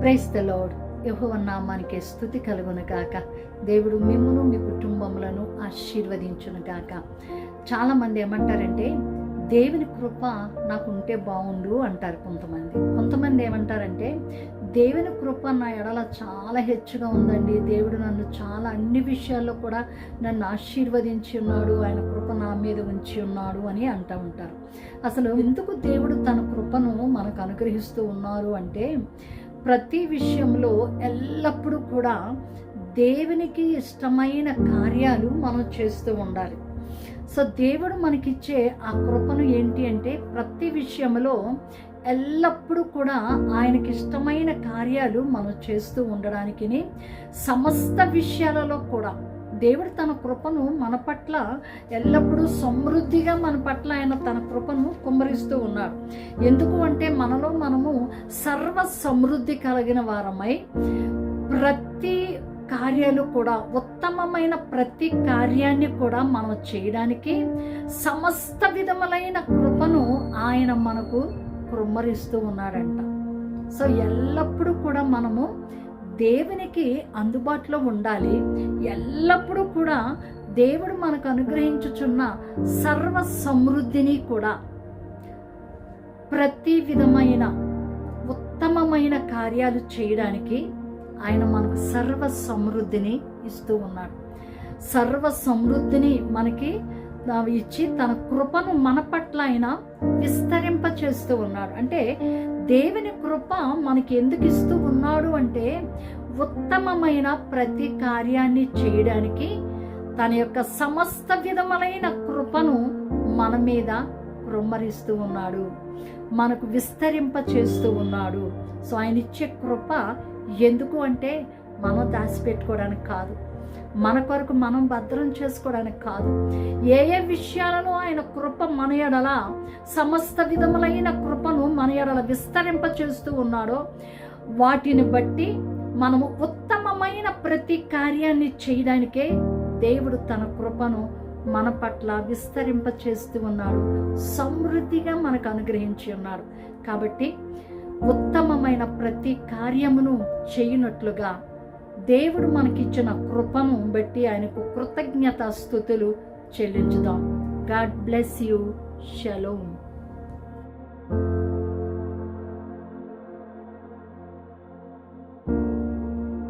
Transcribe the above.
Price the lord యెహోవా స్థుతి కలుగును గాక. దేవుడు మిమ్మను మీ కుటుంబములను ఆశీర్వదించును గాక చాలామంది ఏమంటారంటే దేవుని కృప నాకు ఉంటే బాగుండు అంటారు కొంతమంది. కొంతమంది ఏమంటారంటే దేవుని కృప నా ఎడల చాలా హెచ్చుగా ఉందండి. దేవుడు నన్ను చాలా అన్ని విషయాల్లో కూడా నన్ను ఆశీర్వదించి ఉన్నాడు. ఆయన కృప నా మీద ఉంచి ఉన్నాడు అని అంటూ ఉంటారు. అసలు ఎందుకు దేవుడు తన కృపను మనకు అనుగ్రహిస్తూ ఉన్నారు అంటే ప్రతి విషయంలో ఎల్లప్పుడూ కూడా దేవునికి ఇష్టమైన కార్యాలు మనం చేస్తూ ఉండాలి. సో దేవుడు మనకిచ్చే ఆ కృపను ఏంటి అంటే ప్రతి విషయంలో ఎల్లప్పుడూ కూడా ఆయనకి ఇష్టమైన కార్యాలు మనం చేస్తూ ఉండడానికి సమస్త విషయాలలో కూడా దేవుడు తన కృపను మన పట్ల ఎల్లప్పుడూ సమృద్ధిగా మన పట్ల ఆయన తన కృపను కుమ్మరిస్తూ ఉన్నాడు ఎందుకు అంటే మనలో మనము సర్వ సమృద్ధి కలిగిన వారమై ప్రతి కార్యాలు కూడా ఉత్తమమైన ప్రతి కార్యాన్ని కూడా మనం చేయడానికి సమస్త విధములైన కృపను ఆయన మనకు కుమ్మరిస్తూ ఉన్నాడంట. సో ఎల్లప్పుడూ కూడా మనము దేవునికి అందుబాటులో ఉండాలి. ఎల్లప్పుడూ కూడా దేవుడు మనకు అనుగ్రహించుచున్న సర్వ సమృద్ధిని కూడా. ప్రతి విధమైన ఉత్తమమైన కార్యాలు చేయడానికి ఆయన మనకు సర్వ సమృద్ధిని ఇస్తూ ఉన్నాడు. సర్వ సమృద్ధిని మనకి ఇచ్చి తన కృపను మన పట్ల ఆయన విస్తరింప చేస్తూ ఉన్నాడు. అంటే దేవుని కృప మనకి ఎందుకు ఇస్తూ ఉన్నాడు అంటే ఉత్తమమైన ప్రతి కార్యాన్ని చేయడానికి తన యొక్క సమస్త విధములైన కృపను మన మీద కృమ్మరిస్తూ ఉన్నాడు. మనకు విస్తరింప చేస్తూ ఉన్నాడు. సో ఆయన ఇచ్చే కృప ఎందుకు అంటే మనం దాచిపెట్టుకోవడానికి కాదు. మన కొరకు మనం భద్రం చేసుకోవడానికి కాదు. ఏ ఏ విషయాలను ఆయన కృప మన ఎడల సమస్త విధములైన కృపను మన ఎడల విస్తరింప చేస్తూ ఉన్నాడో వాటిని బట్టి మనము ఉత్తమమైన ప్రతి కార్యాన్ని చేయడానికే దేవుడు తన కృపను మన పట్ల విస్తరింప చేస్తూ ఉన్నాడు. సమృద్ధిగా మనకు అనుగ్రహించి ఉన్నాడు. కాబట్టి ఉత్తమమైన ప్రతి కార్యమును చేయనట్లుగా దేవుడు మనకిచ్చిన కృపను బట్టి ఆయనకు కృతజ్ఞత స్థుతులు చెల్లించుదాం. God bless you. షలోమ్